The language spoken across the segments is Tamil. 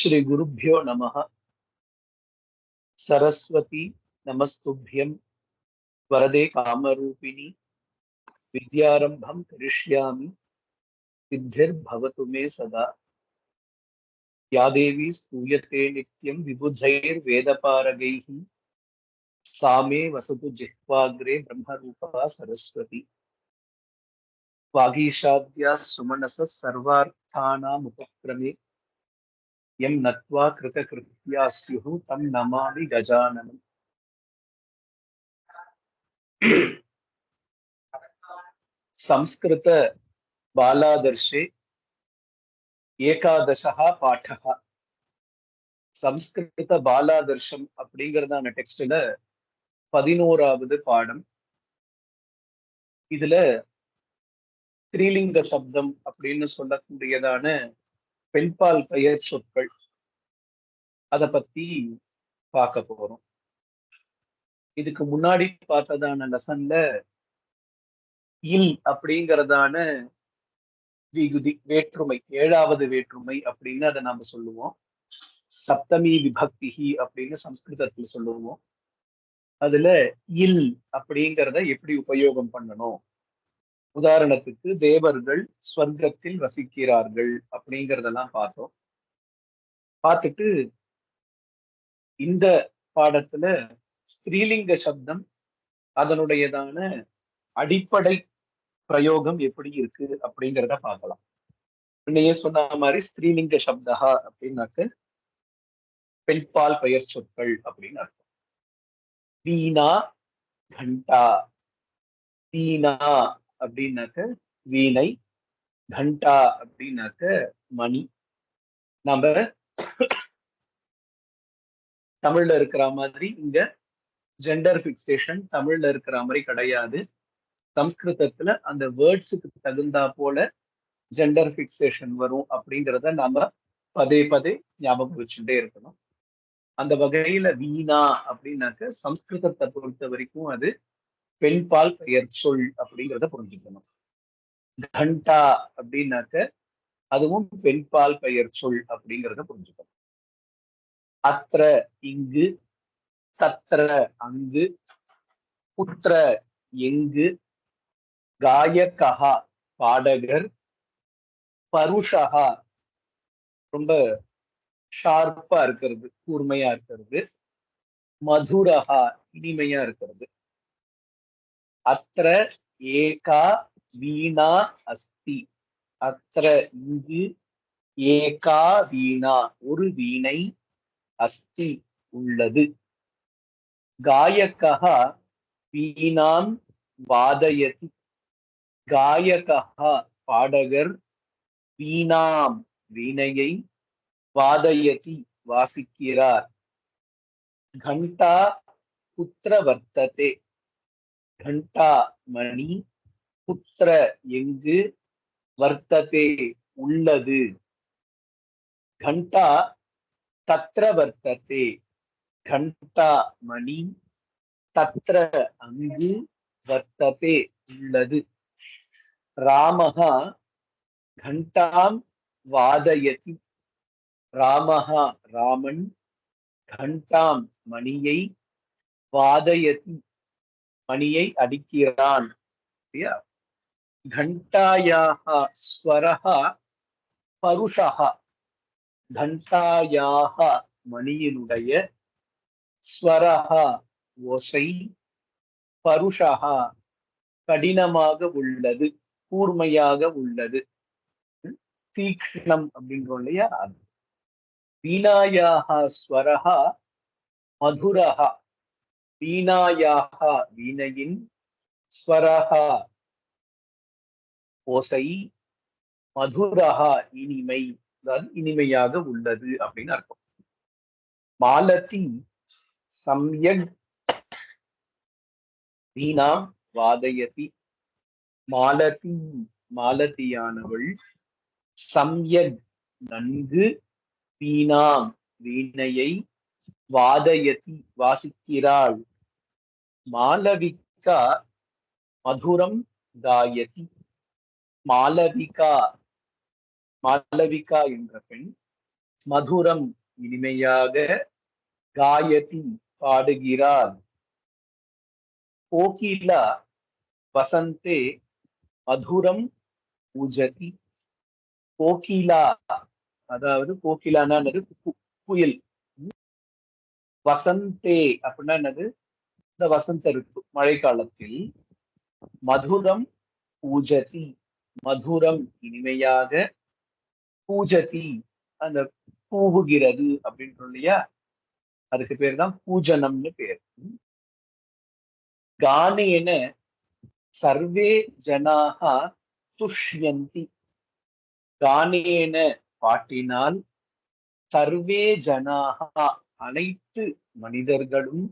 श्रीगुरुभ्यो नमः। सरस्वती नमस्तुभ्यं। वरदे कामरूपिणि। विद्यारम्भं करिष्यामि। सिद्धिर्भवतु मे सदा। या देवी स्तूयते नित्यं विबुधैर्वेदपारगैः। सा मे वसतु जिह्वाग्रे ब्रह्मरूपा सरस्वती। वागीशाद्या सुमनसः सर्वार्थानामुपक्रमे। यं नत्वा कृतकृत्या स्युः तं नमामि गजाननम् संस्कृत बालादर्शे ஏகாதசா பாடகா சம்ஸ்கிருத பாலாதர்ஷம் அப்படிங்கறதான டெக்ஸ்ட்ல பதினோராவது பாடம் இதுல ஸ்ரீலிங்க சப்தம் அப்படின்னு சொல்லக்கூடியதான பெண்பால் பெயர் சொற்கள். அத பத்தி பார்க்க போறோம். இதுக்கு முன்னாடி பார்த்ததான லெசன்ல இல் அப்படிங்கறதான விகுதி வேற்றுமை ஏழாவது வேற்றுமை அப்படின்னு அதை நாம சொல்லுவோம். சப்தமி விபக்திஹி அப்படின்னு சம்ஸ்கிருதத்துல சொல்லுவோம். அதுல இல் அப்படிங்கிறத எப்படி உபயோகம் பண்ணணும்? உதாரணத்துக்கு தேவர்கள் ஸ்வர்க்கத்தில் வசிக்கிறார்கள் அப்படிங்கிறதெல்லாம் பார்த்தோம். பார்த்துட்டு இந்த பாடத்துல ஸ்ரீலிங்க சப்தம் அதனுடையதான அடிப்படை பிரயோகம் எப்படி இருக்கு அப்படிங்கிறத பார்க்கலாம். முன்னையே சொன்ன மாதிரி ஸ்ரீலிங்க சப்தா அப்படின்னாக்க பெண்பால் பெயர் சொற்கள் அப்படின்னு அர்த்தம். வீணா கண்டா வீணா அப்படின்னாக்க வீணை கண்டா அப்படின்னாக்க மணி. நம்ம தமிழ்ல இருக்கிற மாதிரி இங்க ஜெண்டர் பிக்சேஷன் தமிழ்ல இருக்கிற மாதிரி கிடையாது. சம்ஸ்கிருதத்துல அந்த வேர்ட்ஸுக்கு தகுந்தா போல ஜெண்டர் பிக்சேஷன் வரும் அப்படிங்கிறத நாம பதே பதே ஞாபகம் வச்சுட்டே இருக்கணும். அந்த வகையில வீணா அப்படின்னாக்க சம்ஸ்கிருதத்தை பொறுத்த வரைக்கும் அது பெண்பால் பெயர் சொல் அப்படிங்கிறத புரிஞ்சுக்கணும். கண்டா அப்படின்னாக்க அதுவும் பெண்பால் பெயர் சொல் அப்படிங்கிறத புரிஞ்சுக்கணும். அத்திர இங்கு தத்திர அங்கு புத்திர எங்கு காயக்கஹா பாடகர் பருஷகா ரொம்ப ஷார்ப்பா இருக்கிறது கூர்மையா இருக்கிறது மதுரகா இனிமையா இருக்கிறது. அத்திர ஏகா வீணா அஸ்தி அத்திர இங்கு ஏகா வீணா ஒரு வீணை அஸ்தி உள்ளது। காயகா வீணாம் வாதயதி காயகா பாடகர் வீணாம் வீணையை வாதயதி வாசிக்கிறார் கண்டா புத்திர வர்த்ததே கண்டா மணி புத்திர எங்கு வர்த்ததே உள்ளது. கண்டா தத்ர வர்த்ததே கண்டா மணி தத்ர அங்கு வர்த்ததே உள்ளது. ராமஹா கண்டாம் வாதயதி ராமஹா ராமன் கண்டாம் மணியை வாதயதி மணியை அடிக்கிறான். சரியா கண்டாயாக மணியினுடைய ஸ்வரஹா ஓசை பருஷா கடினமாக உள்ளது கூர்மையாக உள்ளது. தீக்ஷணம் அப்படின்றோம் இல்லையா? வீணாயாக ஸ்வரஹா மதுரஹா. வீணாயாக வீணையின் ஸ்வரஹா ஓசை மதுரஹா இனிமை அதாவது இனிமையாக உள்ளது அப்படின்னு அர்த்தம். மாலதி சம்யக் வீணா வாதயதி மாலதி மாலதியானவள் சம்யக் நன்கு வீணாம் வீணையை வாதயதி வாசிக்கிறாள். மாலவிகா மதுரம் காயதி. மாலவிகா மாலவிகா என்ற பெண் மதுரம் இனிமையாக காயதி பாடுகிறார் கோகிலா வசந்தே மதுரம் பூஜதி. கோகிலா அதாவது கோகிலானா என்னது? புயல். குயில் வசந்தே அப்படின்னா என்னது? இந்த வசந்த ரித்து மழைக்காலத்தில் மதுரம் பூஜதி மதுரம் இனிமையாக பூஜதி அந்த கூவுகிறது அப்படின்றோம் இல்லையா? அதுக்கு பேர் தான் பூஜனம்னு பேர். கானேன சர்வே ஜனாக துஷ்யந்தி. கானேன பாட்டினால் சர்வே ஜனாக அனைத்து மனிதர்களும்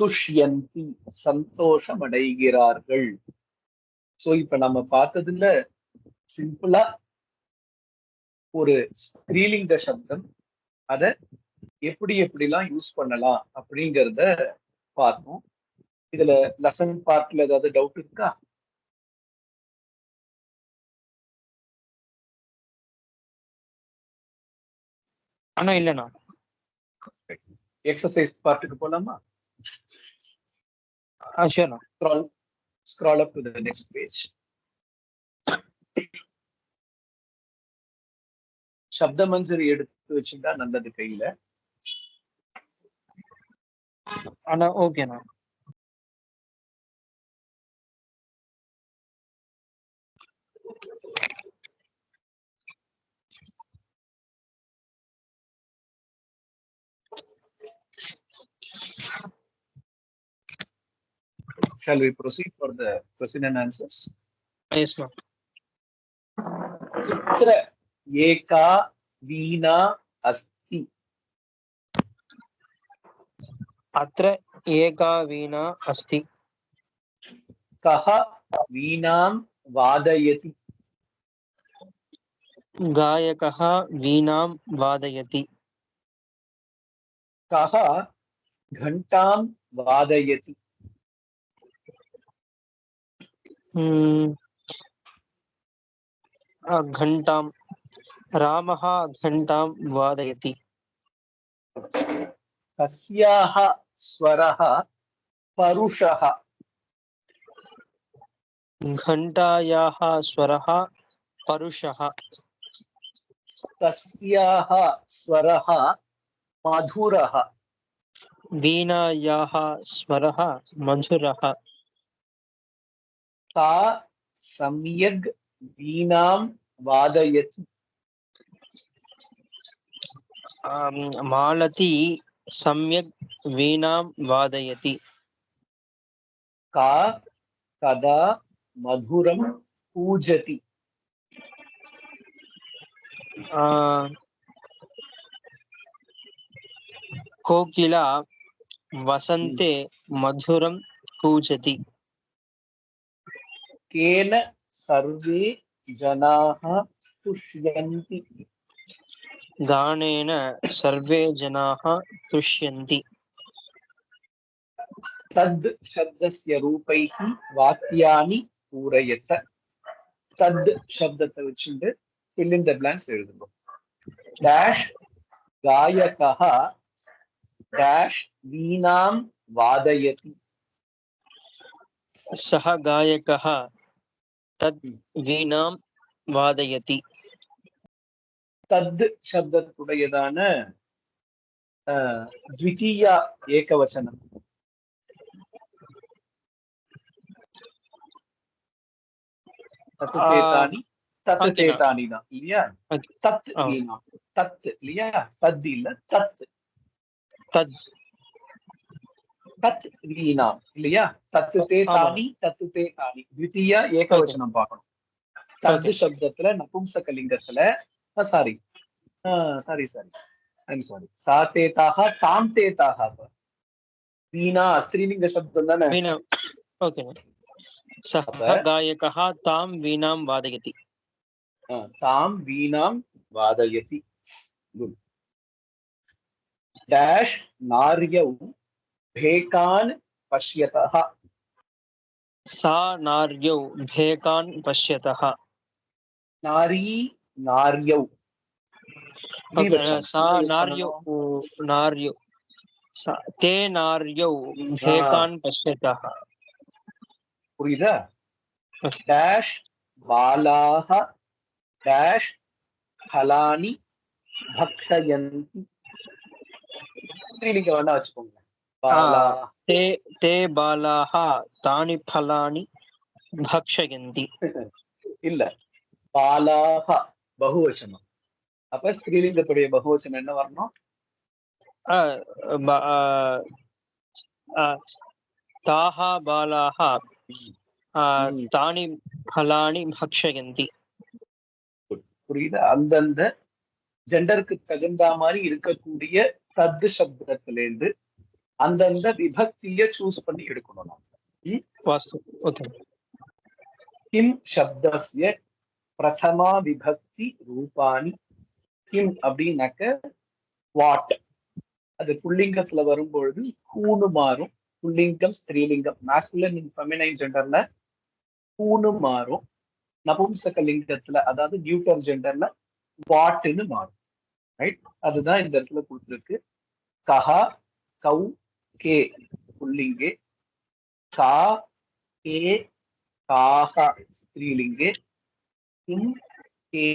துஷ்யந்தி சந்தோஷம் அடைகிறார்கள் சோ இப்ப நம்ம பார்த்ததுல சிம்பிளா ஒரு ஸ்திரீலிங்க சப்தம் அத எப்படி எப்படிலாம் யூஸ் பண்ணலாம் அப்படிங்கிறத பார்த்தோம். இதுல லெசன் பார்ட்ல ஏதாவது டவுட் இருக்கா? ஆனா இல்லண்ணா. எக்ஸசைஸ் பார்ட்டுக்கு போலாமா? Ah, ஷூர்ண்ணா scroll scroll up to the next page. சப்த மஞ்சரி எடுத்து வச்சுட்டா நல்லது கையில. அண்ணா ஓகேண்ணா Shall we proceed for the question and answers? Yes, ma'am. तत्र eka veena asti atra eka veena asti kaha veenam vadayati गायकः वीणां वादयति कः घण्टां वादयति घण्टां रामः घण्टां वादयति। कस्याः स्वरः परुषः। घण्टायाः स्वरः परुषः। तस्याः स्वरः मधुरः। वीणायाः स्वरः मधुरः। सा सम्यग् वीणां वादयति। मालती वीणां वादयति। का कदा मधुरं पूजति। कोकिला वसन्ते मधुरं कूजति கேன சர்வே ஜனாக துஷ்யந்தி கானேன சர்வே ஜனாக துஷ்யந்தி தத் சப்தஸ்ய ரூபைஹி வாத்தியானி பூரயத்த தத் சப்தத்தை வச்சுட்டு ஃபில் இன் த பிளாங்க்ஸ் எழுதணும் டேஷ் காயகா டேஷ் வீணாம் வாதயதி சஹ காயகா தத் வீணாம் வாதயதி தத் சப்தத்துடையதான த்விதீயா ஏகவசனம் தத்துதானி தான் இல்லையா தத் தத் இல்லையா சத் இல்ல தத் தத் தத் வீணா இல்லையா? தத்துத்தே தானி தத்துத்தே தானி. த்வித்தீயா ஏகவச்சனம் பார்க்கணும். தத்து சப்தத்துல நபும்சகலிங்கத்துல sorry sorry sorry I'm sorry சா தேதாக தாம் தேதாக வீணா ஸ்திரீலிங்க சப்தம் தானே? ஓகே காயகா தாம் வீணாம் வாதயதி. தாம் வீணாம் வாதயதி. Good dash நாரியவும் भेकान् पश्यतः। सा नार्यौ भेकान् पश्यतः। नारी नार्यौ। सा नार्यौ नार्यौ। ते नार्यौ भेकान् पश्यतः। புரியுதா டேஷ் डैश டேஷ் ஃபலானி त्रिलिंग वाला வேண்டாம் வச்சுக்கோங்க ते ते बालाः तानि फलानि भक्षयन्ति இல்ல பாலாக பகுவச்சனம் அப்ப ஸ்ரீலிங்கத்துடைய பகுவச்சனம் என்ன வரணும் अ, ब- अ, अ, ताः बालाः अ, ம். तानि फलानि भक्षयन्ति புரியுதா அந்தந்த ஜெண்டருக்கு தகுந்த மாதிரி இருக்கக்கூடிய தத்து சப்தத்திலேருந்து அந்தந்த விபக்திய சூஸ் பண்ணி எடுக்கணும் நம்ம கிம் சப்தஸ்ய பிரதமா விபக்தி ரூபாணி. கிம் அப்படின்னாக்க வாட் அது புள்ளிங்கத்துல வரும்பொழுது கூணு மாறும். புள்ளிங்கம் ஸ்திரீலிங்கம். மாஸ்குலன் ஃபெமினைன் ஜெண்டர்ல கூணு மாறும். நபும்சக லிங்கத்துல அதாவது நியூட்டர் ஜெண்டர்ல வாட்டுன்னு மாறும். ரைட் அதுதான் இந்த இடத்துல கொடுத்துருக்கு. கஹா கவு கே புல்லிங்கு கா கே காக ஸ்திரீலிங்கே கிம் கே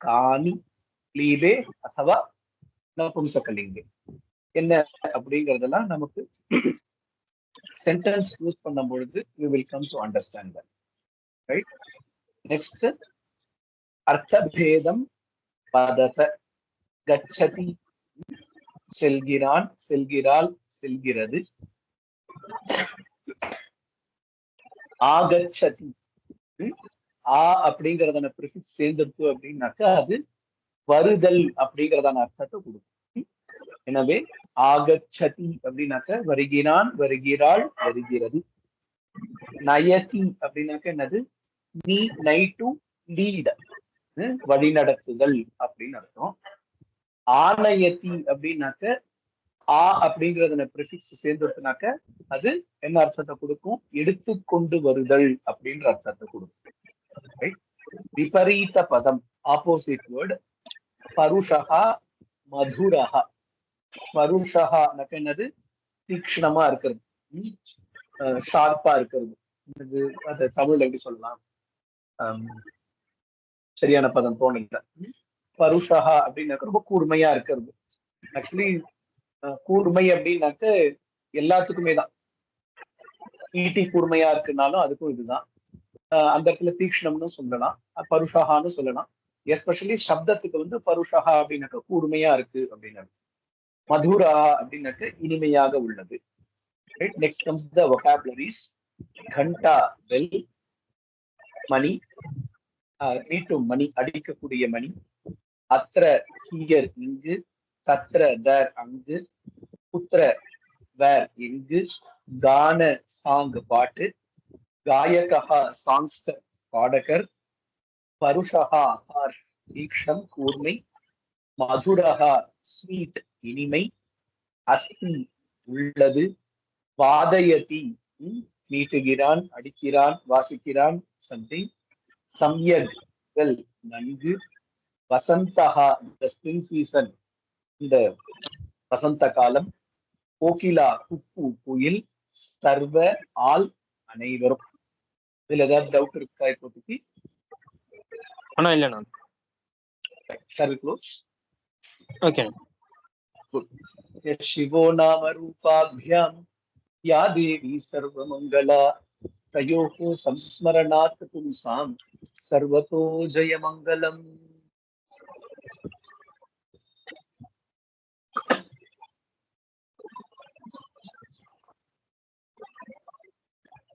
காணி லீபே அथवा நபும்சகலிங்கே. என்ன அப்படிங்கிறதெல்லாம் நமக்கு சென்டென்ஸ் யூஸ் பண்ணும் பொழுது you will come to understand right next அர்த்தபேதம் பதத கச்சதி செல்கிறான் செல்கிறாள் செல்கிறது. ஆகச்சதி. ஆ அப்படிங்கறதான ப்ரிஃபிக்ஸ் சேர்ந்துருக்கு அப்படின்னாக்கா அது வருதல் அப்படிங்கிறதான அர்த்தத்தை கொடுக்கும். எனவே ஆகச்சதி அப்படின்னாக்க வருகிறான் வருகிறாள் வருகிறது. நயதி அப்படின்னாக்க என்னது? நீ நை டு லீட் வழிநடத்துதல் அப்படின்னு அர்த்தம். ஆலயத்தி அப்படின்னாக்க ஆ அப்படிங்கறத ப்ரிஃபிக்ஸ் சேர்ந்துருக்குனாக்க அது என்ன அர்த்தத்தை கொடுக்கும்? எடுத்துக்கொண்டு வருதல் அப்படின்ற அர்த்தத்தை கொடுக்கும். விபரீத பதம் ஆப்போசிட் வேர்டு பருஷகா மதுரஹா. பருஷகானாக்க என்னது? தீக்ஷணமா இருக்கிறது. ஷார்ப்பா இருக்கிறது. இது அதை தமிழ்ல எப்படி சொல்லலாம்? சரியான பதம் தோணல. பருஷகா அப்படின்னாக்க ரொம்ப கூர்மையா இருக்கிறது. ஆக்சுவலி கூர்மை அப்படின்னாக்க எல்லாத்துக்குமே தான். ஈட்டி கூர்மையா இருக்குனாலும் அதுக்கும் இதுதான். அந்த இடத்துல தீக்ஷ்ணம்னு சொல்லலாம். பருஷகான்னு சொல்லலாம். எஸ்பெஷலி சப்தத்துக்கு வந்து பருஷகா அப்படின்னாக்க கூர்மையா இருக்கு அப்படின்னு மதுரா அப்படின்னாக்க இனிமையாக உள்ளது. நெக்ஸ்ட் கம்ஸ் த வொகாபுலரிஸ் கண்டா வெல் மணி. நீட்டும் மணி அடிக்கக்கூடிய மணி. அத்திர ஹியர் இங்கு தத்ர தர் அங்கு புத்திர வேர் எங்கு கான சாங் பாட்டு காயகா சாங்ஸ்டர் பாடகர் பருஷகா ஹார் தீக்ஷம் கூர்மை மதுரகா ஸ்வீட் இனிமை அஸ்தி உள்ளது வாதயதி ம், மீட்டுகிறான் அடிக்கிறான் வாசிக்கிறான் சம்திங் சம்யக் நன்கு வசந்தகா இந்த ஸ்பிரிங் சீசன் இந்த வசந்த காலம் கோகிலா குப்பு குயில் சர்வ ஆல் அனைவரும் இதுல ஏதாவது டவுட் இருக்கா இப்போதைக்கு ஆனா இல்ல நான் ஷால் க்ளோஸ் ஓகே शिवो नाम रूपाभ्यां या देवी सर्वमङ्गला तयोः संस्मरणात् पुंसां सर्वतो जयमङ्गलम्